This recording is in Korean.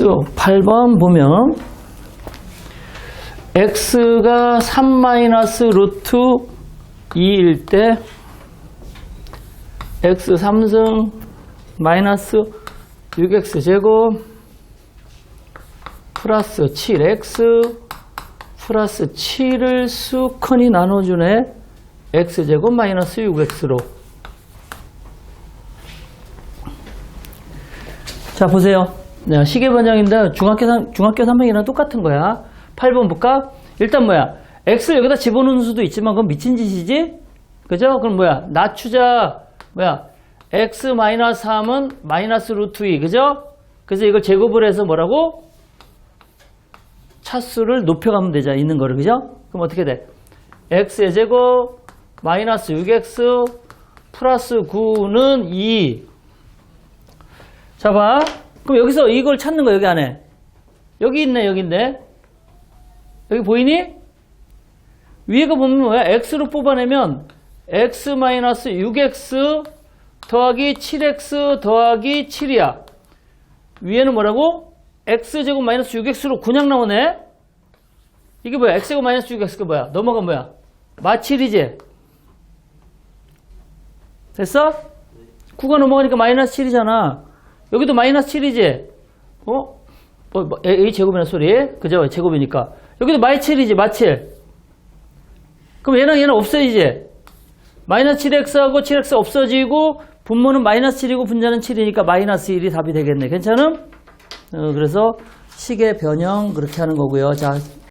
x 8번 보면 x가 3 마이너스 루트 2일 때 x 3승 마이너스 6x 제곱 플러스 7x 플러스 7을 수컨이 나눠주네 x제곱 마이너스 6x로. 자 보세요. 자, 시계 변형인데 중학교, 삼- 중학교 3학년이랑 똑같은 거야 8번 볼까? 일단 뭐야 x를 여기다 집어넣는 수도 있지만 그건 미친 짓이지 그죠? 그럼 뭐야 낮추자 뭐야 x 마이너스 3은 마이너스 루트 2 그죠? 그래서 이걸 제곱을 해서 뭐라고? 차수를 높여가면 되자 있는 거를 그죠? 그럼 어떻게 돼? x의 제곱 마이너스 6x 플러스 9는 2 자 봐. 그럼 여기서 이걸 찾는 거 여기 안에 여기 있네 여기인데 여기 보이니? 위에가 보면 뭐야? x로 뽑아내면 x 마이너스 6x 더하기 7x 더하기 7이야 위에는 뭐라고? x제곱 마이너스 6x로 그냥 나오네? 이게 뭐야? x제곱 마이너스 6x가 뭐야? 넘어가 뭐야? 마7이지? 됐어? 9가 넘어가니까 마이너스 7이잖아. 여기도 마이너스 7이지? 어? 어, 뭐, A, 제곱이나 소리? 그죠? 제곱이니까. 여기도 마이 7이지, 마 7. 그럼 얘랑 얘는 없어지지? 마이너스 7x하고 7x 없어지고, 분모는 마이너스 7이고, 분자는 7이니까 마이너스 1이 답이 되겠네. 괜찮음? 어, 그래서 시계 변형 그렇게 하는 거고요. 자,